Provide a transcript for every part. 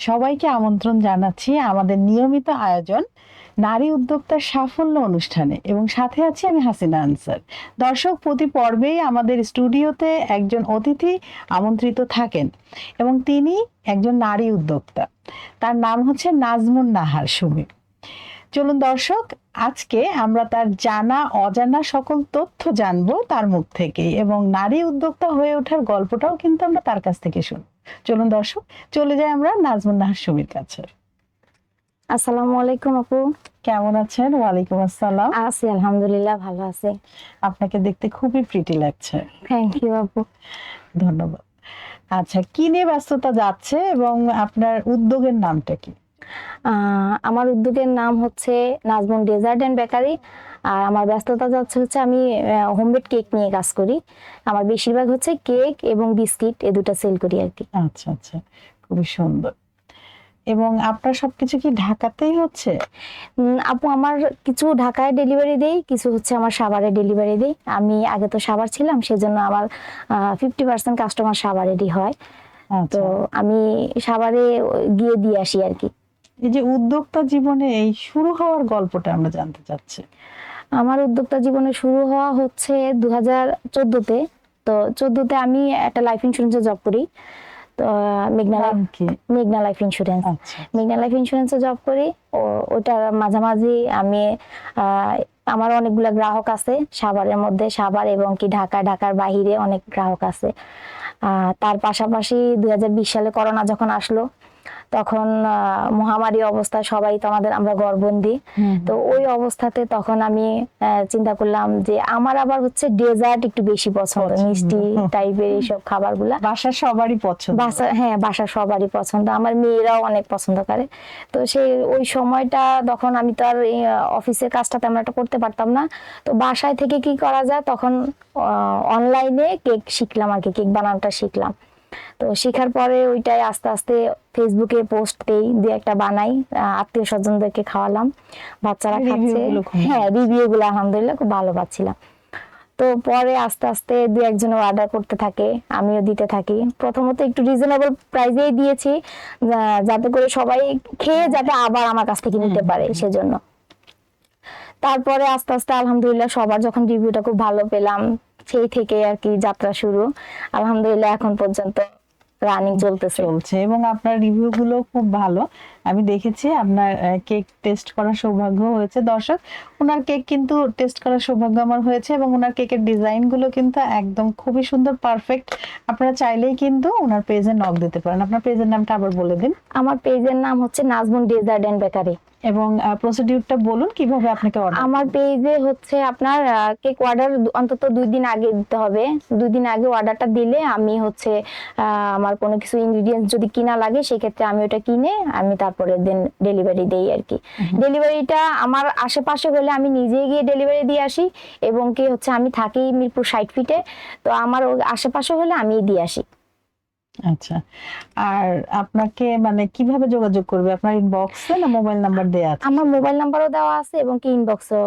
সবাইকে আমন্ত্রণ জানাচ্ছি আমাদের নিয়মিত আয়োজন নারী উদ্যোক্তার সাফল্য অনুষ্ঠানে এবং সাথে আছি আমি হাসিনা আনসার। দর্শক, প্রতি পর্বেই আমাদের স্টুডিওতে একজন অতিথি আমন্ত্রিত থাকেন এবং তিনি একজন নারী উদ্যোক্তা। তার নাম হচ্ছে নাজমুন নাহার সুমি। চলুন দর্শক, আজকে আমরা তার জানা, অজানা সকল তথ্য জানব তার মুখ থেকেই এবং নারী উদ্যোক্তা হয়ে ওঠার গল্পটাও কিন্তু আমরা তার কাছ থেকে শুনব। চলুন দর্শক চলে যাই আমরা নাজমুন নাহার সুমির কাছে। আসসালামু আলাইকুম আপু। কেমন আছেন? ওয়ালাইকুম আসসালাম। আছি আলহামদুলিল্লাহ ভালো আছি। আপনাকে দেখতে খুবই প্রিটি লাগছে। থ্যাংক ইউ আপু। ধন্যবাদ। আচ্ছা কি নিয়ে ব্যস্ততা যাচ্ছে এবং আপনার উদ্যোগের নামটা কি? আমার উদ্যোগের নাম হচ্ছে নাজমুন ডেজার্ট অ্যান্ড বেকারি। আর আমার ব্যস্ততা যাচ্ছে হচ্ছে আমি হোমমেড কেক নিয়ে কাজ করি। আমার বেশিরভাগ হচ্ছে কেক এবং বিস্কিট এ দুটো সেল করি আর কি। আচ্ছা আচ্ছা খুবই সুন্দর। এবং আপনার সবকিছু কি ঢাকাতেই হচ্ছে? আপু আমার কিছু ঢাকায় ডেলিভারি দেই কিছু হচ্ছে আমার সাভারে ডেলিভারি দেই। আমি আগে তো সাভার ছিলাম সেজন্য আমার ফিফটি পার্সেন্ট কাস্টমার সাভারেরই হয়। আচ্ছা। তো আমি সাভারে গিয়ে দিয়ে আসি আর কি। এই যে উদ্যোক্তা জীবনে এই শুরু হওয়ার গল্পটা আমরা জানতে চাচ্ছি। আমার উদ্যোক্তা জীবনে শুরু হওয়া হচ্ছে দু হাজার চোদ্দোতে। তো চোদ্দোতে আমি একটা লাইফ ইন্স্যুরেন্সে জব করি। তো মেঘনা লাইফ ইন্স্যুরেন্স মেঘনা লাইফ ইন্স্যুরেন্সে জব করি। ও ওটার মাঝামাঝি আমি আমার অনেকগুলো গ্রাহক আছে। সাভারের মধ্যে সাভার এবং কি ঢাকা ঢাকার বাহিরে অনেক গ্রাহক আছে। আহ, তার পাশাপাশি দুই হাজার বিশ সালে করোনা যখন আসলো তখন মহামারী অবস্থা সবাই তো আমাদের আমরা গড়বন্দি হুম, তো ওই অবস্থাতে তখন আমি চিন্তা করলাম যে আমার আবার হচ্ছে ডেজার্ট একটু বেশি পছন্দ। মিষ্টি টাইপের এইসব খাবারগুলা। বাসার সবারই পছন্দ। বাসা হ্যাঁ বাসা সবারই পছন্দ আমার মেয়েরাও অনেক পছন্দ করে। তো সেই ওই সময়টা তখন আমি তো আর অফিসের কাজটা তেমন একটা করতে পারতাম না। তো বাসায় থেকে কি করা যায়? তখন অনলাইনে কেক শিখলাম আর কি কেক বানানোটা শিখলাম। তো শেখার পরে ওইটাই আস্তে আস্তে ফেসবুকে পোস্ট দেই দু একটা বানাই আত্মীয় স্বজনদেরকে খাওয়ালাম। বাচ্চারা খাচ্ছে। হ্যাঁ রিভিউ গুলো আলহামদুলিল্লাহ খুব ভালো পাচ্ছিলাম। তো পরে আস্তে আস্তে দু একজন অর্ডার করতে থাকে আমিও দিতে থাকি। প্রথমত একটু রিজনেবল প্রাইসেই দিয়েছি যাতে করে সবাই খেয়ে যাতে আবার আমার কাছ থেকে নিতে পারে সেজন্য। তারপরে আস্তে আস্তে আলহামদুলিল্লাহ সবার যখন রিভিউটা খুব ভালো পেলাম সেই থেকে আর কি যাত্রা শুরু। আলহামদুলিল্লাহ এখন পর্যন্ত রানিং চলতেছে। চলছে এবং আপনার রিভিউ গুলো খুব ভালো। আমি দেখেছি আপনার কেক টেস্ট করার সৌভাগ্য হয়েছে। দর্শক ওনার কেক কিন্তু টেস্ট করার সৌভাগ্য আমার হয়েছে এবং ওনার কেকের ডিজাইনগুলো কিন্তু একদম খুবই সুন্দর পারফেক্ট আপনারা চাইলেই কিন্তু ওনার পেজে নক দিতে পারেন। আপনার পেজের নামটা আবার বলে দিন। আমার পেজের নাম হচ্ছে নাজমুন ডেজার্ট এন্ড বেকারি। এবং প্রসিডিউরটা বলুন কীভাবে আপনাকে অর্ডার আমার পেজে হচ্ছে আপনার কেক অর্ডার অন্তত দুই দিন আগে দিতে হবে। দুই দিন আগে অর্ডারটা দিলে আমি হচ্ছে আমার কোনো কিছু ইনগ্রিডিয়েন্টস যদি কিনা লাগে সেক্ষেত্রে আমি ওটা কিনে আমি তারপরে দেন ডেলিভারি দেই আর কি। ডেলিভারিটা আমার আশেপাশে হলে আমি নিজেই গিয়ে ডেলিভারি দিয়ে আসি এবং কি হচ্ছে আমি থাকি মিরপুর সাইড ফিটে তো আমার আশেপাশে হলে আমি দিয়ে আসি। আচ্ছা। আর আপনাকে মানে কীভাবে যোগাযোগ করবে? আপনার ইনবক্সে না মোবাইল নাম্বার দেয়া আছে? আমার মোবাইল নাম্বারও দেওয়া আছে এবং কি ইনবক্সও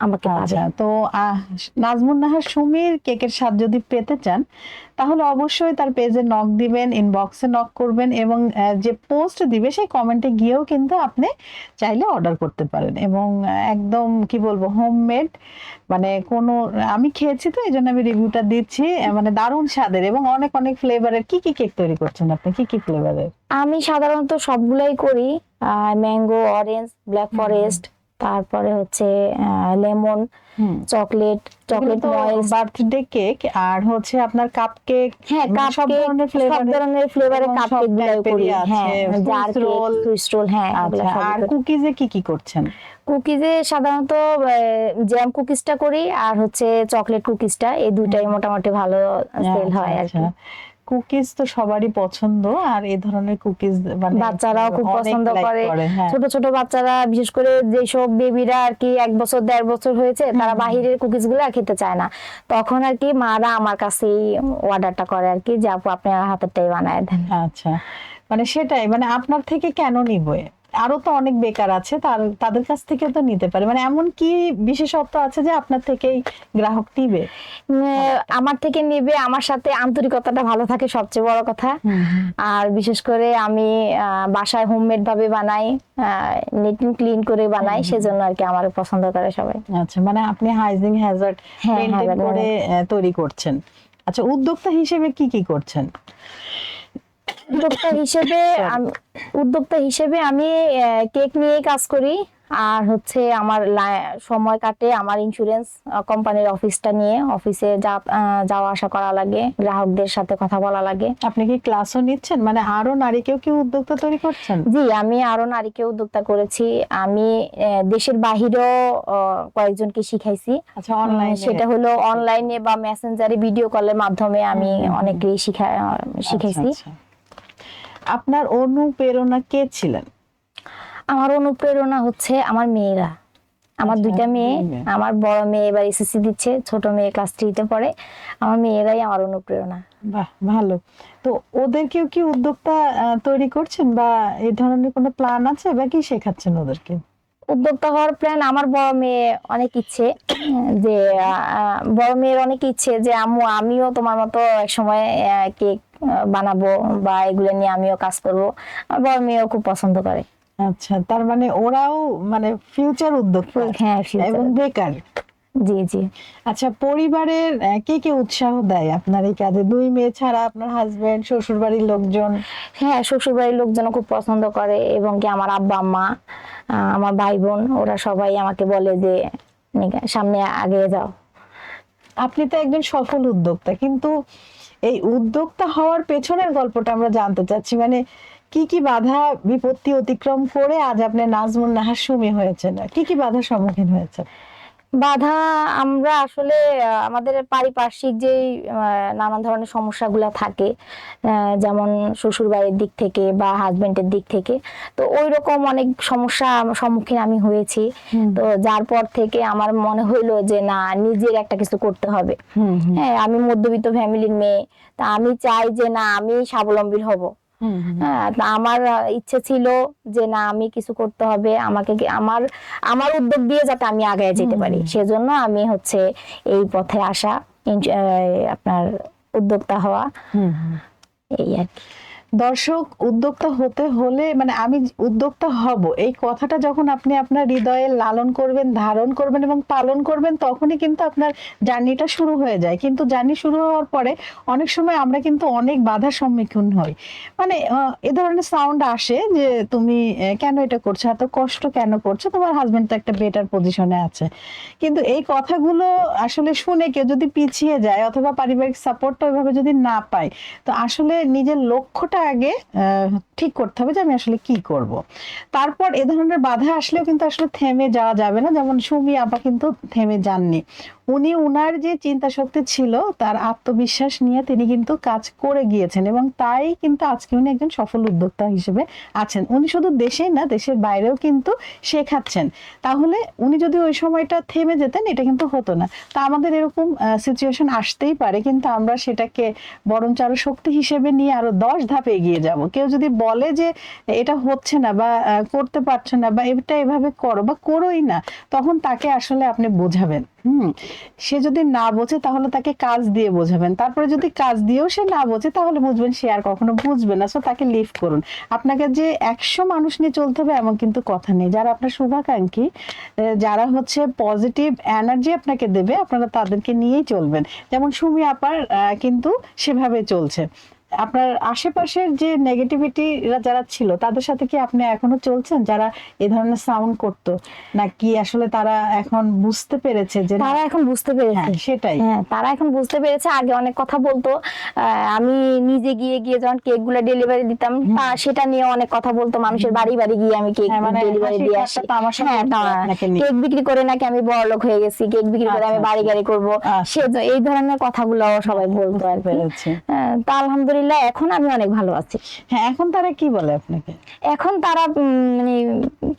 আমাকে আচ্ছা তো নাজমুন নাহার সুমির কেকের স্বাদ যদি পেতে চান তাহলে অবশ্যই তার পেজে নক দিবেন ইনবক্সে নক করবেন এবং যে পোস্ট দিবে সেই কমেন্টে গিয়েও কিন্তু আপনি চাইলে অর্ডার করতে পারেন। এবং একদম কি বলব হোমমেড মানে কোনো আমি খেয়েছি তো এই জন্য আমি রিভিউটা দিচ্ছি মানে দারুণ স্বাদের এবং অনেক অনেক ফ্লেভারের কি কি কেক তৈরি করছেন আপনি? কি কি ফ্লেভারের আমি সাধারণত সবগুলাই করি ম্যাঙ্গো অরেঞ্জ ব্ল্যাক ফরেস্ট তারপরে হচ্ছে lemon chocolate chocolate moist birthday cake আর হচ্ছে আপনার কাপ কেক হ্যাঁ কাপ সব কেক ধরনের সব ধরনের ফ্লেভারে কাপ কেক গুলাই করি। আছে, হ্যাঁ জার roll। সুইস রোল হ্যাঁ আচ্ছা আর কুকিজে কি কি করছেন? কুকিজে সাধারণত জ্যাম কুকিজটা করি আর হচ্ছে চকলেট কুকিজটা এই দুইটাই মোটামুটি ভালো সেল হয় আর কি। কুকিজ তো সবারই পছন্দ আর এই ধরনের কুকিজ মানে বাচ্চারাও খুব পছন্দ করে। হ্যাঁ। ছোট ছোট বাচ্চারা বিশেষ করে যেসব বেবিরা আর কি এক বছর দেড় বছর হয়েছে তারা বাহিরের কুকিজগুলো আর খেতে চায় না। তখন আর কি মারা আমার কাছেই অর্ডারটা করে আর কি যে আপু আপনি হাতেরটাই বানায় দেন। আচ্ছা মানে সেটাই মানে আপনার থেকে কেন নিবে আরও তো অনেক বেকার আছে তার তাদের কাছ থেকে তো নিতে পারে। মানে এমন কি বিশেষত্ব আছে যে আপনার থেকেই গ্রাহক নিবে? আমার থেকে নিবে আমার সাথে আন্তরিকতাটা ভালো থাকে সবচেয়ে বড় কথা। আর বিশেষ করে আমি বাসায় হোমমেড ভাবে বানাই নিট ক্লিন করে বানাই সেজন্য আর কি আমার পছন্দ করে সবাই। আচ্ছা মানে আপনি হাইজিং হ্যাজার্ড হ্যাঁ, করে তৈরি করছেন। আচ্ছা উদ্যোক্তা হিসেবে কি কি করছেন? উদ্যোক্তা হিসেবে উদ্যোক্তা হিসেবে আমি কেক নিয়ে কাজ করি। আর হচ্ছে আমার সময় কাটে আমার ইন্স্যুরেন্স কোম্পানির অফিসটা নিয়ে। অফিসে যাওয়া আসা করা লাগে গ্রাহকদের সাথে কথা বলা লাগে। আপনি কি ক্লাসও নিচ্ছেন? মানে আরও নারীকেও কি উদ্যোক্তা তৈরি করছেন? জি আমি আরও নারীকে উদ্যোক্তা করেছি। আমি দেশের বাহিরেও কয়েকজনকে শিখাইছি। আচ্ছা অনলাইন সেটা হলো অনলাইনে বা মেসেঞ্জারে ভিডিও কলের মাধ্যমে আমি। অনেকেই শিখা শিখাইছি। আচ্ছা, আপনার অনুপ্রেরণা কে ছিলেন? আমার অনুপ্রেরণা হচ্ছে আমার মেয়েরা। আমার আচ্ছা, দুইটা মেয়ে আমার বড় মেয়ে এবার এসএসসি দিচ্ছে ছোট মেয়ে ক্লাস থ্রিতে পড়ে। আমার মেয়েরাই আমার অনুপ্রেরণা। বাহ ভালো। তো ওদেরকেও কি উদ্যোক্তা তৈরি করছেন বা এই ধরনের কোনো প্ল্যান আছে বা কি শেখাচ্ছেন ওদেরকে? উদ্যোক্তা হওয়ার প্ল্যান আমার বড় মেয়ে অনেক ইচ্ছে যে বড় মেয়ের অনেক ইচ্ছে যে আম্মু আমিও তোমার মতো এক সময় কেক বানাবো বা এগুলো নিয়ে আমিও কাজ করব। আমার বড় মেয়েও খুব পছন্দ করে। আচ্ছা তার মানে ওরাও মানে ফিউচার উদ্যোক্তা হ্যাঁ এবং বেকার। জি জি। আচ্ছা পরিবারের কে কে উৎসাহ দেয় আপনার এই কাজে? দুই মেয়ে ছাড়া আপনার হাজবেন্ড শ্বশুর বাড়ির লোকজন? হ্যাঁ শ্বশুর বাড়ির লোকজন খুব পছন্দ করে এবং কি আমার আব্বা আম্মা আমার ভাই বোন ওরা সবাই আমাকে বলে যে সামনে আগে যাও। আপনি তো একজন সফল উদ্যোক্তা কিন্তু এই উদ্যোক্তা হওয়ার পেছনের গল্পটা আমরা জানতে চাচ্ছি। মানে কি কি বাধা বিপত্তি অতিক্রম করে আজ আপনি নাজমুন নাহার সুমি হয়েছেন? কি কি বাধার সম্মুখীন হয়েছে বাধা আমরা আসলে আমাদের পারিপার্শ্বিক যে নানান ধরনের সমস্যাগুলো থাকে যেমন শ্বশুর বাড়ির দিক থেকে বা হাজবেন্ডের দিক থেকে তো ওই রকম অনেক সমস্যা সম্মুখীন আমি হয়েছি। তো যার পর থেকে আমার মনে হইল যে না নিজের একটা কিছু করতে হবে। হ্যাঁ আমি মধ্যবিত্ত ফ্যামিলির মেয়ে তা আমি চাই যে না আমি স্বাবলম্বী হব। তা আমার ইচ্ছে ছিল যে না আমি কিছু করতে হবে। আমাকে আমার আমার উদ্যোগ দিয়ে যাতে আমি আগে যেতে পারি। সেজন্য আমি হচ্ছে এই পথে আসা আপনার উদ্যোক্তা হওয়া। এই আর কি। দর্শক, উদ্যোক্তা হতে হলে মানে আমি উদ্যোক্তা হব, এই কথাটা যখন আপনি আপনার হৃদয়ে লালন করবেন, ধারণ করবেন এবং পালন করবেন, তখনই কিন্তু আপনার জার্নিটা শুরু হয়ে যায়। কিন্তু জার্নি শুরু হওয়ার পরে অনেক সময় আমরা কিন্তু অনেক বাধার সম্মুখীন হই। মানে এ ধরনের সাউন্ড আসে যে তুমি কেন এটা করছ? এত কষ্ট কেন করছ? তোমার হাজবেন্ড তো একটা বেটার পজিশনে আছে। কিন্তু এই কথাগুলো আসলে শুনে কেউ যদি পিছিয়ে যায় অথবা পারিবারিক সাপোর্টটা ওইভাবে যদি না পায়, তো আসলে নিজের লক্ষ্যটা আগে ঠিক করতে হবে যে আমি আসলে কি করব। তারপর এ ধরনের বাধা আসলেও কিন্তু আসলে থেমে যাওয়া যাবে না। যেমন সুমি, আপা কিন্তু থেমে যাননি। উনি উনার যে চিন্তা শক্তি ছিল, তার আত্মবিশ্বাস নিয়ে তিনি কিন্তু কাজ করে গিয়েছেন এবং তাই কিন্তু আজকে উনি একজন সফল উদ্যোক্তা হিসেবে আছেন। উনি শুধু দেশেই না, দেশের বাইরেও কিন্তু শেখাচ্ছেন। তাহলে উনি যদি ওই সময়টা থেমে যেতেন, এটা কিন্তু হতো না। তা আমাদের এরকম সিচুয়েশন আসতেই পারে, কিন্তু আমরা সেটাকে বরঞ্চ আরও শক্তি হিসেবে নিয়ে আরও দশ ধাপ এগিয়ে যাব। কেউ যদি বলে যে এটা হচ্ছে না বা করতে পারছে না বা এটা এভাবে করো বা করোই না, তখন তাকে আসলে আপনি বোঝাবেন। হুম, সে যদি না বোঝে তাহলে তাকে কাজ দিয়ে বোঝাবেন। তারপরে যদি কাজ দিয়েও সে না বোঝে তাহলে বুঝবেন সে আর কখনো বুঝবে না। সো তাকে লিভ করুন। আপনাকে যে একশো মানুষ নিয়ে চলতে হবে এমন কিন্তু কথা নেই। যারা আপনার শুভাকাঙ্ক্ষী যারা হচ্ছে পজিটিভ এনার্জি আপনাকে দেবে, আপনারা তাদেরকে নিয়েই চলবেন। যেমন সুমি আপার কিন্তু সেভাবে চলছে। আপনার আশেপাশের যে নেগেটিভিটি যারা ছিল তাদের সাথে কি আপনি এখনও চলছেন? যারা এই ধরনের সাউন্ড করতো নাকি আসলে তারা এখন বুঝতে পেরেছে যে তারা এখন বুঝতে পেরেছে। হ্যাঁ সেটাই। হ্যাঁ তারা এখন বুঝতে পেরেছে আগে অনেক কথা বলতো। আমি নিজে গিয়ে গিয়ে যখন কেকগুলা ডেলিভারি দিতাম তা সেটা নিয়ে অনেক কথা বলতো মানুষের বাড়ি বাড়ি গিয়ে আমি কেক হ্যাঁ, মানে ডেলিভারি দিয়ে আসি। কেক বিক্রি করে নাকি আমি বড় লোক হয়ে গেছি কেক বিক্রি করে আমি আচ্ছা, বাড়ি আচ্ছা। গাড়ি করব আচ্ছা। সে এই ধরনের কথাগুলো সবাই বলতো আর কি। পেরেছি। তা আলহামদুলিল্লাহ আলহামদুলিল্লাহ এখন আমি অনেক ভালো আছি। হ্যাঁ এখন তারা কি বলে আপনাকে? এখন তারা মানে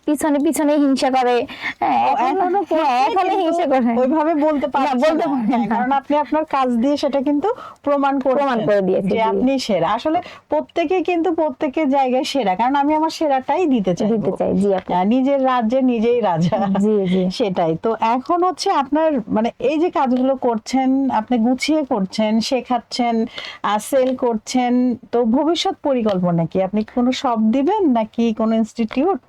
পিছনে পিছনে হিংসা করে। হ্যাঁ, এখন- হ্যাঁ, হিংসা করে। ওইভাবে বলতে পারছে বলতে পারে হ্যাঁ, কারণ আপনি আপনার কাজ দিয়ে সেটা কিন্তু প্রমাণ প্রমাণ করে দিয়েছি, যে আপনি সেরা। আসলে প্রত্যেকে কিন্তু প্রত্যেকের জায়গায় সেরা কারণ আমি আমার সেরাটাই দিতে চাই দিতে চাই জি আপু নিজের রাজ্যে নিজেই রাজা। জি জি। সেটাই। তো এখন হচ্ছে আপনার মানে এই যে কাজগুলো করছেন আপনি গুছিয়ে করছেন শেখাচ্ছেন সেল করছেন তো ভবিষ্যৎ পরিকল্পনা কি? আপনি কোনো শপ দিবেন নাকি কোনো ইনস্টিটিউট?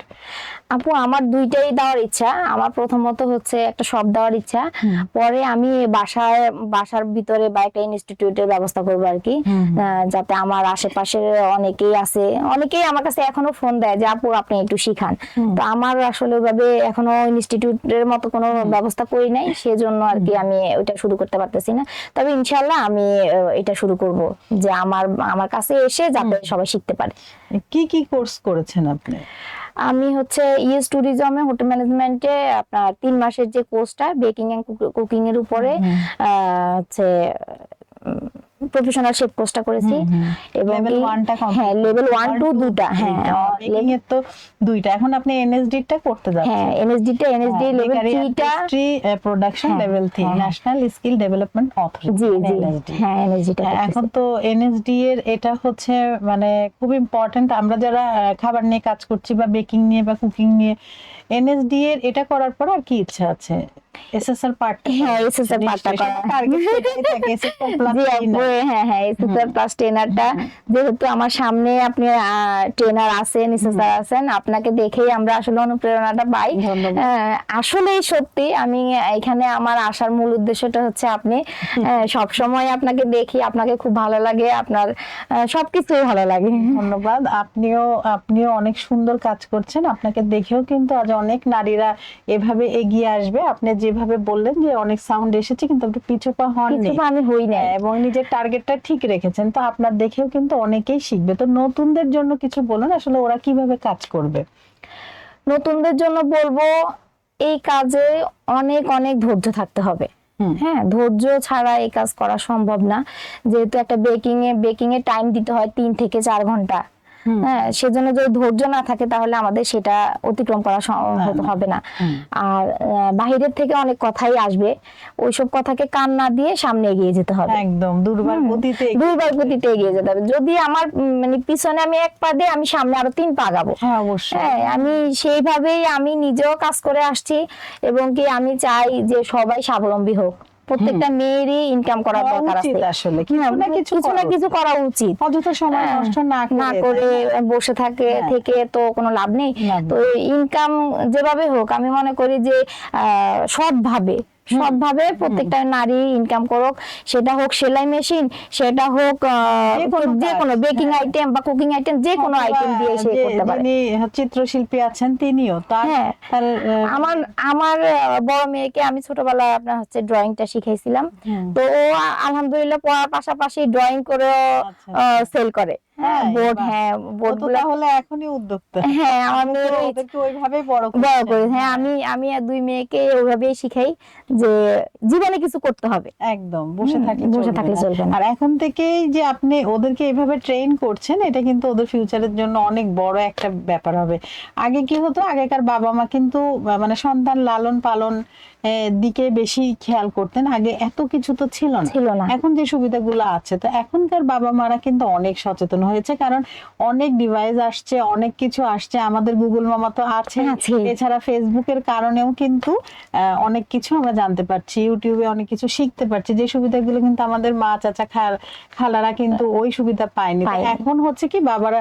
আপু আমার দুইটাই দেওয়ার ইচ্ছা। আমার প্রথমত হচ্ছে একটা শপ দেওয়ার ইচ্ছা। পরে আমি বাসায় বাসার ভিতরে বা একটা ইনস্টিটিউটের ব্যবস্থা করব আর কি। যাতে আমার আশেপাশে অনেকেই আছে। অনেকেই আমার কাছে এখনও ফোন দেয় যে আপু আপনি একটু শিখান। তো আমার আসলে ওইভাবে এখনও ইনস্টিটিউটের মতো কোনো ব্যবস্থা করি নাই। সেজন্য আর কি আমি ওইটা শুরু করতে পারতেছি না। তবে ইনশাল্লাহ আমি এটা শুরু করব যে আমার আমার কাছে এসে যাতে সবাই শিখতে পারে। কি কি কোর্স করেছেন আপনি? আমি হচ্ছে ইএস ট্যুরিজমে হোটেল ম্যানেজমেন্টে আপনার তিন মাসের যে কোর্সটা বেকিং এন্ড কুকিং এর উপরে হচ্ছে প্রফেশনাল শেফ কোর্সটা করেছি। এবং লেভেল কি- ওয়ানটা হ্যাঁ লেভেল ওয়ান টু দুটা হ্যাঁ। এর তো দুইটা। এখন আপনি এনএসডি টা করতে যাচ্ছেন। হ্যাঁ এনএসডি টা এনএসডি লেভেল থ্রিটা প্রোডাকশন হ্যাঁ, লেভেল থ্রি হ্যাঁ। ন্যাশনাল স্কিল ডেভেলপমেন্ট অথরিটি জি জি। হ্যাঁ এনএসডি টা হ্যাঁ, এখন তো এনএসডি এর এটা হচ্ছে মানে খুব ইম্পর্টেন্ট আমরা যারা খাবার নিয়ে কাজ করছি বা বেকিং নিয়ে বা কুকিং নিয়ে এনএসডি এর এটা করার পর আর কি ইচ্ছা আছে? এসএসআর পার্ট হ্যাঁ, SSR part টা করা। টার্গেট থাকে SSR plus হ্যাঁ হ্যাঁ এসএসআর প্লাস ট্রেনারটা যেহেতু আমার সামনে আপনি ট্রেনার আছেন এসএসআর আছেন আপনাকে দেখেই আমরা আসলে অনুপ্রেরণাটা পাই। আসলেই সত্যি আমি এখানে আমার আসার মূল উদ্দেশ্যটা হচ্ছে আপনি সব সময় আপনাকে দেখি আপনাকে খুব ভালো লাগে আপনার সবকিছুই ভালো লাগে। ধন্যবাদ। আপনিও আপনিও অনেক সুন্দর কাজ করছেন আপনাকে দেখেও কিন্তু আজ অনেক নারীরা এভাবে এগিয়ে আসবে। আপনি যেভাবে বললেন যে অনেক সাউন্ড এসেছে কিন্তু আপনি পিছু পা হননি। কিছু আমি হই না হ্যাঁ, এবং নিজের টার্গেটটা ঠিক রেখেছেন তো আপনার দেখেও কিন্তু অনেকেই শিখবে তো নতুনদের জন্য কিছু বলুন আসলে ওরা কীভাবে কাজ করবে নতুনদের জন্য বলব এই কাজে অনেক অনেক ধৈর্য থাকতে হবে। হ্যাঁ ধৈর্য ছাড়া এই কাজ করা সম্ভব না যেহেতু একটা বেকিং এ বেকিং এ টাইম দিতে হয় তিন থেকে চার ঘণ্টা। হ্যাঁ সেজন্য যদি ধৈর্য না থাকে তাহলে আমাদের সেটা অতিক্রম করা সম- না, না। হবে না। আর বাহিরের থেকে অনেক কথাই আসবে। ওইসব কথাকে কান না দিয়ে সামনে এগিয়ে যেতে হবে। একদম দুর্বার গতিতে এগিয়ে দুইবার গতিতে এগিয়ে যেতে হবে। যদি আমার মানে পিছনে আমি এক পা দিয়ে আমি সামনে আরও তিন পা আগাবো। হ্যাঁ অবশ্যই। হ্যাঁ আমি সেইভাবেই আমি নিজেও কাজ করে আসছি এবং কি আমি চাই যে সবাই স্বাবলম্বী হোক। প্রত্যেকটা মেয়েরই ইনকাম করা দরকার আছে। আসলে কি না কিছু কিছু না কিছু করা উচিত। অযথা সময় হ্যাঁ, নষ্ট না করে না করে। বসে থাকে হ্যাঁ। থেকে তো কোনো লাভ নেই। তো ইনকাম যেভাবে হোক আমি মনে করি যে আহ, সৎভাবে সৎভাবে প্রত্যেকটা নারী ইনকাম করুক সেটা হোক সেলাই মেশিন সেটা হোক যে কোনো বেকিং হ্যাঁ। আইটেম বা কুকিং আইটেম যে কোনো আইটেম দিয়ে সে করতে পারে চিত্রশিল্পী আছেন তিনিও তার হ্যাঁ। আমার আমার বড় মেয়েকে আমি ছোটবেলায় আপনার হচ্ছে ড্রয়িংটা শিখাইছিলাম। তো ও আলহামদুলিল্লাহ পড়ার পাশাপাশি ড্রয়িং করে আচ্ছা। সেল করে হ্যাঁ বোর্ড হ্যাঁ বোর্ড তাহলে এখনই উদ্যোক্তা। হ্যাঁ ওদেরকে ওইভাবে বড় বড় করছেন। করে হ্যাঁ আমি আমি আর দুই মেয়েকে ওইভাবেই শিখাই যে জীবনে কিছু করতে হবে। একদম বসে থাকলে বসে থাকলে চলবে না। আর এখন থেকেই যে আপনি ওদেরকে এভাবে ট্রেন করছেন এটা কিন্তু ওদের ফিউচারের জন্য অনেক বড় একটা ব্যাপার হবে। আগে কি হতো আগেকার বাবা মা কিন্তু মানে সন্তান লালন পালন দিকে বেশি খেয়াল করতেন। আগে এত কিছু তো ছিল না। ছিল না। এখন যে সুবিধাগুলো আছে তো এখনকার বাবা মারা কিন্তু অনেক সচেতন হয়েছে কারণ অনেক ডিভাইস আসছে অনেক কিছু আসছে। আমাদের গুগল মামা তো আছে। এছাড়া ফেসবুকের কারণেও কিন্তু অনেক কিছু আমরা জানতে পারছি। ইউটিউবে অনেক কিছু শিখতে পারছি। যে সুবিধাগুলো কিন্তু আমাদের মা চাচা খাল খালারা কিন্তু ওই সুবিধা পায়নি। এখন হচ্ছে কি বাবারা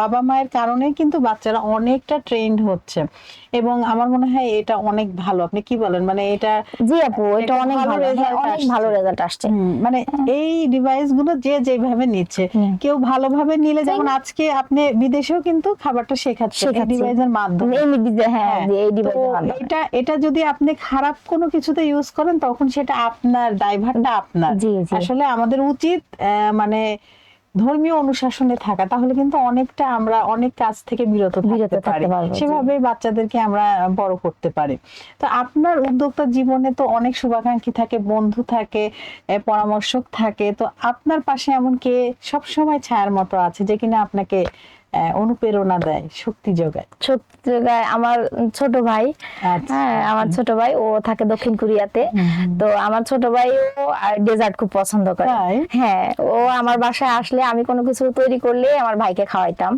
বাবা মায়ের কারণে কিন্তু বাচ্চারা অনেকটা ট্রেন্ড হচ্ছে। এবং আমার মনে হয় এটা অনেক ভালো। আপনি কি বলেন? মানে এটা জি আপু এটা অনেক ভালো হ্যাঁ, অনেক ভালো রেজাল্ট আসছে। মানে এই ডিভাইসগুলো যে যেভাবে নিচ্ছে কেউ ভালোভাবে নিলে যেমন আজকে আপনি বিদেশেও কিন্তু খাবারটা শেখাচ্ছে এই ডিভাইসের মাধ্যমে। এই ডিভাইস হ্যাঁ হ্যাঁ, এই ডিভাইসের মাধ্যমে। এটা এটা যদি আপনি খারাপ কোনো কিছুতে ইউজ করেন তখন সেটা আপনার দায়ভারটা আপনার। আসলে আমাদের উচিত মানে ধর্মীয় অনুশাসনে থাকা তাহলে কিন্তু অনেকটা আমরা অনেক কাজ থেকে বিরত থাকতে পারি। সেভাবে বাচ্চাদেরকে আমরা বড় করতে পারি। তো আপনার উদ্যোক্তা জীবনে তো অনেক শুভাকাঙ্ক্ষী থাকে বন্ধু থাকে পরামর্শক থাকে। তো আপনার পাশে এমন কে সবসময় ছায়ার মতো আছে যে কিনা আপনাকে অনুপ্রেরণা দেয় শক্তি যোগায়। সত্যি জায়গায় আমার ছোট ভাই। আচ্ছা। হ্যাঁ আমার ছোট ভাই ও থাকে দক্ষিণ কোরিয়াতে। তো আমার ছোট ভাই ও ডেজার্ট খুব পছন্দ করে। হ্যাঁ ও আমার বাসায় আসলে আমি কোনো কিছু তৈরি করলে আমার ভাইকে খাওয়াইতাম।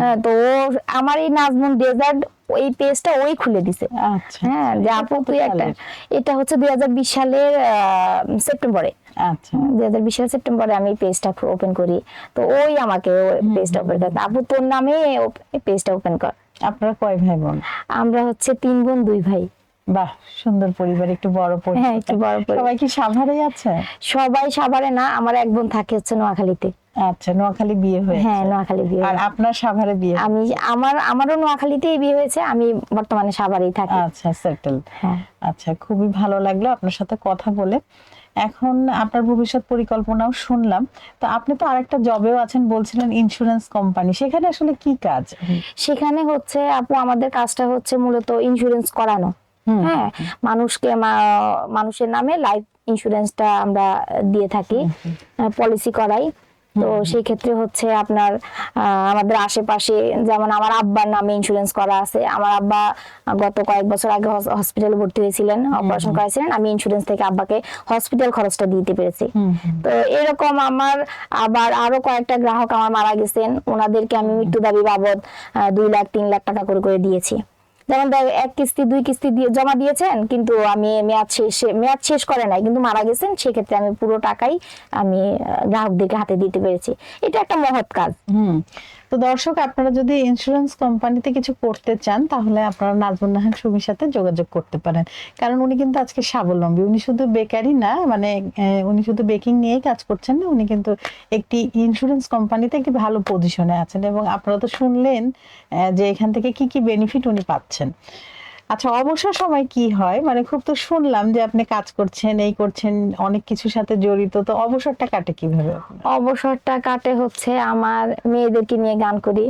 হ্যাঁ, তো ও আমার এই নাজমুন ডেজার্ট ওই পেজটা ওই খুলে দিছে। আচ্ছা হ্যাঁ যে এটা আপু তুই একটা এটা হচ্ছে দুই হাজার বিশ সালের সেপ্টেম্বরে। আচ্ছা দুই হাজার বিশ সেপ্টেম্বরে আমি পেজটা ওপেন করি। তো ওই আমাকে পেজটা ওপেন করে আপু তোর নামে পেজটা ওপেন কর। আপনারা কয় ভাই বোন আমরা হচ্ছে তিন বোন দুই ভাই। বাহ সুন্দর পরিবার একটু বড় পরিবার। হ্যাঁ, একটু বড় পরিবার। সবাই কি সাভারে আছে? সবাই সাভারে না আমার এক বোন থাকে হচ্ছে নোয়াখালীতে। আচ্ছা নোয়াখালী বিয়ে হয়েছে। হ্যাঁ নোয়াখালী বিয়ে আর আপনার সাভারে বিয়ে আমি আমার আমারও নোয়াখালীতেই বিয়ে হয়েছে আমি বর্তমানে সাভারেই থাকি। আচ্ছা সেটেল হ্যাঁ। আচ্ছা খুবই ভালো লাগল আপনার সাথে কথা বলে। এখন আপনার ভবিষ্যৎ পরিকল্পনাও শুনলাম। তো আপনি তো আরেকটা জবেও আছেন বলছিলেন ইন্স্যুরেন্স কোম্পানি সেখানে আসলে কি কাজ? সেখানে হচ্ছে আপু আমাদের কাজটা হচ্ছে মূলত ইন্স্যুরেন্স করানো। হ্যাঁ মানুষকে মানুষের নামে লাইফ ইন্স্যুরেন্সটা আমরা দিয়ে থাকি পলিসি করাই। তো সেই ক্ষেত্রে হচ্ছে আপনার আমাদের আশেপাশে যেমন আমার আব্বার নামে ইন্স্যুরেন্স করা আছে। আমার আব্বা গত কয়েক বছর আগে হসপিটালে ভর্তি হয়েছিলেন অপারেশন করেছিলেন আমি ইন্স্যুরেন্স থেকে আব্বাকে হসপিটাল খরচটা দিতে পেরেছি। তো এরকম আমার আবার আরও কয়েকটা গ্রাহক আমার মারা গেছেন। ওনাদেরকে আমি মৃত্যু দাবি বাবদ দুই লাখ তিন লাখ টাকা করে করে দিয়েছি। যেমন দেখ- এক কিস্তি, দুই কিস্তি দিয়ে জমা দিয়েছেন, কিন্তু আমি মেয়াদ শেষে, মেয়াদ শেষ করে নাই, কিন্তু মারা গেছেন, সেক্ষেত্রে আমি পুরো টাকাই আমি গ্রাহকদেরকে হাতে দিতে পেরেছি। এটা একটা মহৎ কাজ। হুম। তো দর্শক, আপনারা যদি ইন্স্যুরেন্স কোম্পানিতে কিছু করতে চান, তাহলে আপনারা নাজমুল নাহাক সুমির সাথে যোগাযোগ করতে পারেন। কারণ উনি কিন্তু আজকে স্বাবলম্বী। উনি শুধু বেকারি না মানে উনি শুধু বেকিং নিয়েই কাজ করছেন না, উনি কিন্তু একটি ইন্স্যুরেন্স কোম্পানিতে একটি ভালো পজিশনে আছেন। এবং আপনারা তো শুনলেন যে এখান থেকে কি কি বেনিফিট উনি পাচ্ছেন। আচ্ছা অবসর সময় কি হয়? মানে খুব তো শুনলাম যে আপনি কাজ করছেন এই করছেন অনেক কিছুর সাথে জড়িত তো অবসরটা কাটে কীভাবে অবসরটা কাটে হচ্ছে আমার মেয়েদেরকে নিয়ে গান করি।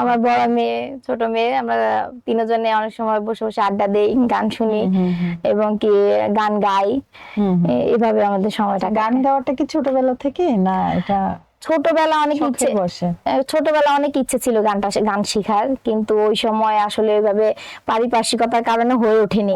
আমার বড় মেয়ে ছোট মেয়ে আমরা তিনজনে অনেক সময় বসে বসে আড্ডা দেই গান শুনি এবং কি গান গাই। এভাবে আমাদের সময়টা গান গাওয়াটা কি ছোটবেলা থেকে? না এটা ছোটবেলা অনেক ইচ্ছে ছোটবেলা অনেক ইচ্ছে ছিল গানটা গান শেখার কিন্তু ওই সময় আসলে ওইভাবে পারিপার্শ্বিকতার কারণে হয়ে ওঠেনি।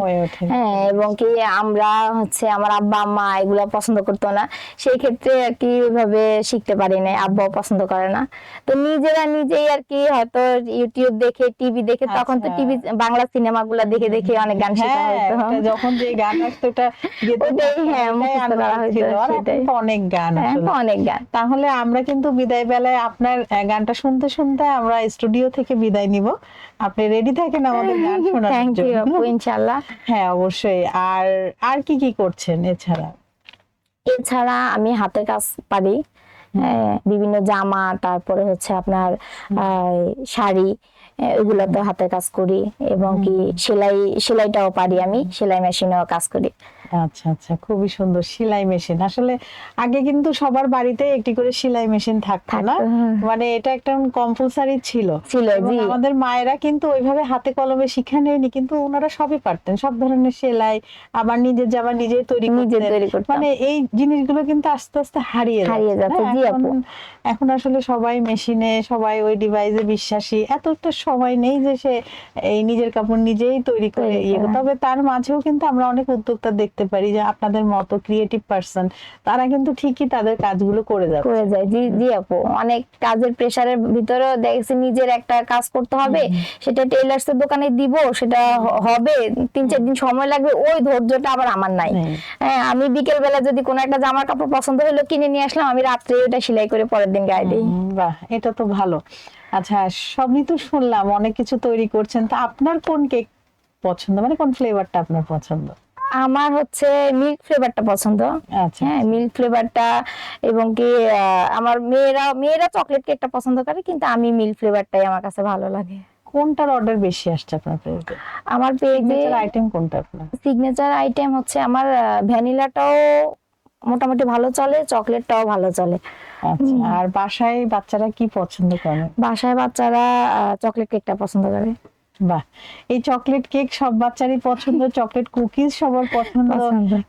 হ্যাঁ এবং কি আমরা হচ্ছে আমার আব্বা আম্মা এগুলো পছন্দ করতো না। সেই ক্ষেত্রে আর কি ওইভাবে শিখতে পারি নাই আব্বাও পছন্দ করে না। তো নিজেরা নিজেই আর কি হয়তো ইউটিউব দেখে টিভি দেখে তখন তো আচ্ছা। টিভি বাংলা সিনেমা সিনেমাগুলো দেখে দেখে অনেক গান শেখা হ্যাঁ হতো যখন যে গান আসতো ওটা গেতে ওটাই, থাকতো, হ্যাঁ, অনেক গান হ্যাঁ, অনেক গান। তাহলে আমরা কিন্তু বিদায় বেলায় আপনার গানটা শুনতে শুনতে আমরা স্টুডিও থেকে বিদায় নিব। আপনি রেডি থাকেন আমাদের গান শোনার জন্য? আপু ইনশাল্লাহ হ্যাঁ অবশ্যই। আর আর কি কি করছেন এছাড়া? এছাড়া আমি হাতের কাজ পারি হ্যাঁ, বিভিন্ন জামা তারপরে হচ্ছে আপনার শাড়ি এগুলো তো হাতের কাজ করি এবং কি সেলাই সেলাইটাও পারি আমি সেলাই মেশিনেও কাজ করি। আচ্ছা আচ্ছা খুবই সুন্দর সেলাই মেশিন। আসলে আগে কিন্তু সবার বাড়িতে একটি করে সেলাই মেশিন থাকতো না। হ্যাঁ। মানে এটা একটা কম্পালসারি ছিল। ছিল আমাদের মায়েরা কিন্তু ওইভাবে হাতে কলমে শিক্ষা নেয়নি কিন্তু ওনারা সবই পারতেন। সব ধরনের সেলাই আবার নিজের জামা নিজে তৈরি নিজে করতেন। তৈরি করতাম। মানে এই জিনিসগুলো কিন্তু আস্তে আস্তে হারিয়ে হারিয়ে যাচ্ছে, জি এখন আপু। এখন আসলে সবাই মেশিনে সবাই ওই ডিভাইসে বিশ্বাসী। এত একটা সময় নেই যে সে এই নিজের কাপড় নিজেই তৈরি করে ইয়ে তবে তার মাঝেও কিন্তু আমরা অনেক উদ্যোক্তা দেখতে পারি যে আপনাদের মতো ক্রিয়েটিভ পার্সন তারা কিন্তু ঠিকই তাদের কাজগুলো করে যাচ্ছে। করে যায়। জি জি আপু অনেক কাজের প্রেসারের ভিতরেও দেখছি নিজের একটা কাজ করতে হবে সেটা টেইলার্স এর দোকানে দিব সেটা হবে তিন চার দিন সময় লাগবে ওই ধৈর্যটা আবার আমার নাই। হ্যাঁ আমি বিকেল বেলা যদি কোনো একটা জামার কাপড় পছন্দ হলো কিনে নিয়ে আসলাম আমি রাত্রে ওটা সেলাই করে পরের দিন গায়ে দিই। বাহ এটা তো ভালো। আচ্ছা সবই তো শুনলাম অনেক কিছু তৈরি করছেন তা আপনার কোন কেক পছন্দ? মানে কোন ফ্লেভারটা আপনার পছন্দ? আমার হচ্ছে মিল্ক ফ্লেভারটা পছন্দ। আচ্ছা। হ্যাঁ মিল্ক ফ্লেভারটা এবং কি আমার মেয়েরা মেয়েরা চকলেট কেকটা পছন্দ করে কিন্তু আমি মিল্ক ফ্লেভারটাই আমার কাছে ভালো লাগে। কোনটার অর্ডার বেশি আসছে আপনার পেজে আমার পেজে আইটেম কোনটা আপনার? সিগনেচার আইটেম হচ্ছে আমার ভ্যানিলাটাও মোটামুটি ভালো চলে চকলেটটাও ভালো চলে। আচ্ছা আর বাসায় বাচ্চারা কি পছন্দ করে? বাসায় বাচ্চারা চকলেট কেকটা পছন্দ করে। বাহ। এই চকলেট কেক সব বাচ্চারই পছন্দ চকলেট কুকিজ সবার পছন্দ।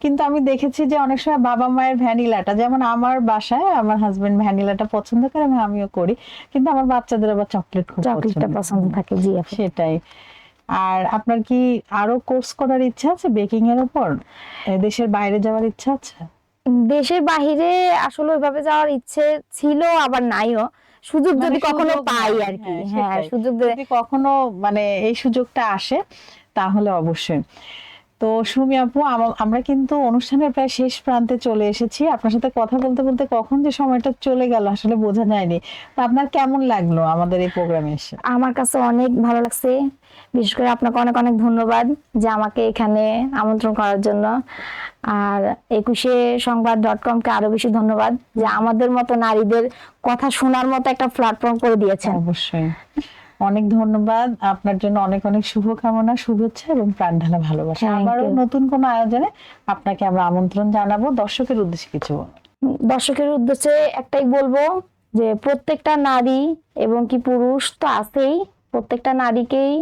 কিন্তু আমি দেখেছি যে অনেক সময় বাবা মায়ের ভ্যানিলাটা যেমন আমার বাসায় আমার হাজবেন্ড ভ্যানিলাটা পছন্দ করে এবং আমিও করি। কিন্তু আমার বাচ্চাদের আবার চকলেট খুব চকলেটটা পছন্দ থাকে জি সেটাই। আর আপনার কি আরও কোর্স করার ইচ্ছা আছে বেকিং এর উপর? দেশের বাইরে যাওয়ার ইচ্ছা আছে? দেশের বাহিরে আসলে ওইভাবে যাওয়ার ইচ্ছে ছিল আবার নাইও। সুযোগ মানে যদি কখনো পাই হয়, আর কি। হ্যাঁ, হ্যাঁ সুযোগ যদি কখনো মানে এই সুযোগটা আসে তাহলে অবশ্যই। তো সুমি আপু আমা- আমরা কিন্তু অনুষ্ঠানের প্রায় শেষ প্রান্তে চলে এসেছি। আপনার সাথে কথা বলতে বলতে কখন যে সময়টা চলে গেল আসলে বোঝা যায়নি। তো আপনার কেমন লাগল আমাদের এই প্রোগ্রামে এসে? আমার কাছে অনেক ভালো লাগছে। বিশেষ করে আপনাকে অনেক অনেক ধন্যবাদ যে আমাকে এখানে আমন্ত্রণ করার জন্য। আর একুশে সংবাদ ডট কমকে আরও বেশি ধন্যবাদ যে আমাদের মতো নারীদের কথা শোনার মতো একটা প্ল্যাটফর্ম করে দিয়েছেন। অবশ্যই। অনেক ধন্যবাদ। আপনার জন্য অনেক অনেক শুভকামনা শুভেচ্ছা এবং প্রাণ ঢালা ভালোবাসা আবারও নতুন কোনো আয়োজনে আপনাকে আমরা আমন্ত্রণ জানাব। দর্শকের উদ্দেশ্যে কিছু। দর্শকের উদ্দেশ্যে একটাই বলব যে প্রত্যেকটা নারী এবং কি পুরুষ তো আছেই। প্রত্যেকটা নারীকেই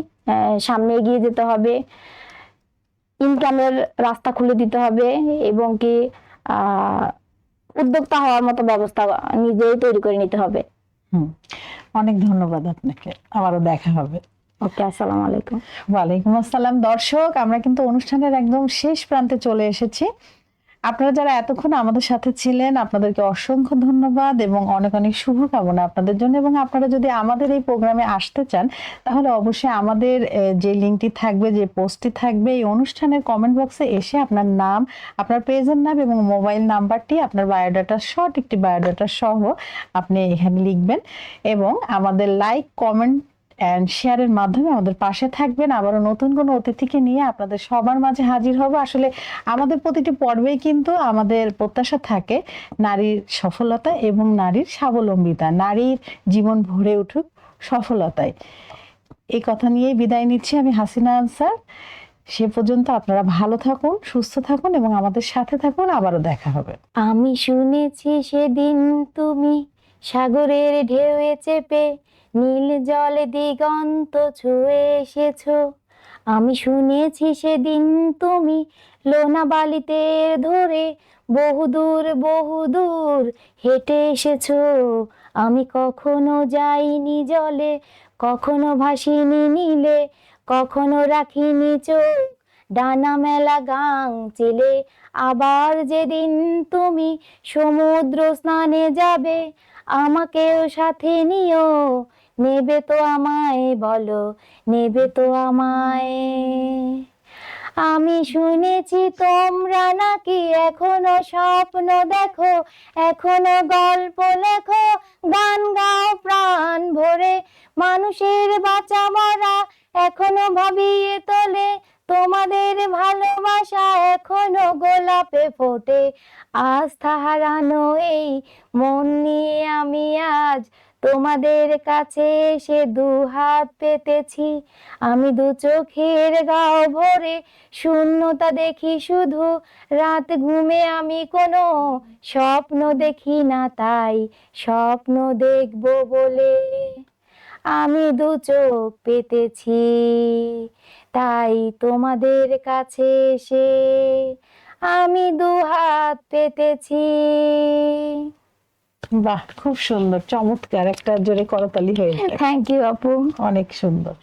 সামনে এগিয়ে যেতে হবে। ইনকামের রাস্তা খুলে দিতে হবে এবং কি আহ, উদ্যোক্তা হওয়ার মতো ব্যবস্থা নিজেই তৈরি করে নিতে হবে। হুম। অনেক ধন্যবাদ আপনাকে। আবারও দেখা হবে। ওকে আসসালামু আলাইকুম। ওয়ালাইকুম আসসালাম। দর্শক আমরা কিন্তু অনুষ্ঠানের একদম শেষ প্রান্তে চলে এসেছি। আপনারা যারা এতক্ষণ আমাদের সাথে ছিলেন, আপনাদেরকে অসংখ্য ধন্যবাদ এবং অনেক অনেক শুভকামনা আপনাদের জন্য। এবং আপনারা যদি আমাদের এই প্রোগ্রামে আসতে চান, তাহলে অবশ্যই আমাদের যে লিঙ্কটি থাকবে, যে পোস্টটি থাকবে, এই অনুষ্ঠানের কমেন্ট বক্সে এসে আপনার নাম, আপনার পেজের নাম এবং মোবাইল নাম্বারটি আপনার বায়োডাটা শর্ট একটি বায়োডাটা সহ আপনি এখানে লিখবেন। এবং আমাদের লাইক কমেন্ট অ্যান্ড শেয়ারের মাধ্যমে আমাদের পাশে থাকবেন। আবারও নতুন কোনো অতিথিকে নিয়ে আপনাদের সবার মাঝে হাজির হব। আসলে আমাদের প্রতিটি পর্বেই কিন্তু আমাদের প্রত্যাশা থাকে নারীর সফলতা এবং নারীর স্বাবলম্বিতা, নারীর জীবন ভরে উঠুক সফলতায়। এই কথা নিয়েই বিদায় নিচ্ছি আমি হাসিনা আনসার। সে পর্যন্ত আপনারা ভালো থাকুন, সুস্থ থাকুন এবং আমাদের সাথে থাকুন। আবারও দেখা হবে। আমি শুনেছি সেদিন তুমি সাগরের ঢেউয়ে চেপে নীল জলে দিগন্ত ছুঁয়ে এসেছ। আমি শুনেছি সেদিন তুমি লোনা বালিতে ধরে বহুদূর বহুদূর হেঁটে এসেছ। আমি কখনো যাইনি জলে, কখনো ভাসিনি নীলে, কখনো রাখিনি চোখ। ডানা মেলা গাং চেলে আবার যেদিন তুমি সমুদ্র স্নানে যাবে, আমাকেও সাথে নিও। নেবে তো আমায় বলো, নেবে তো আমায়। আমি শুনেছি তোমরা নাকি এখনও স্বপ্ন দেখো, এখনও গল্প লেখো, গান গাও, প্রাণ ভরে। মানুষের বাঁচা মরা এখনও ভাবিয়ে তোলে, তোমাদের ভালোবাসা এখনও গোলাপে ফোটে। আস্থা হারানো এই মন নিয়ে আমি আজ তোমাদের কাছে সে দু হাত পেতেছি। আমি দু চোখের গাও ভরে শূন্যতা দেখি শুধু। রাত ঘুমে আমি কোনো স্বপ্ন দেখি না তাই স্বপ্ন দেখব বলে। আমি দু চোখ পেতেছি, তাই তোমাদের কাছে এসে আমি দু হাত পেতেছি। বাহ খুব সুন্দর চমৎকার একটা জোরে করতালি হয়ে থ্যাংক ইউ আপু। অনেক সুন্দর।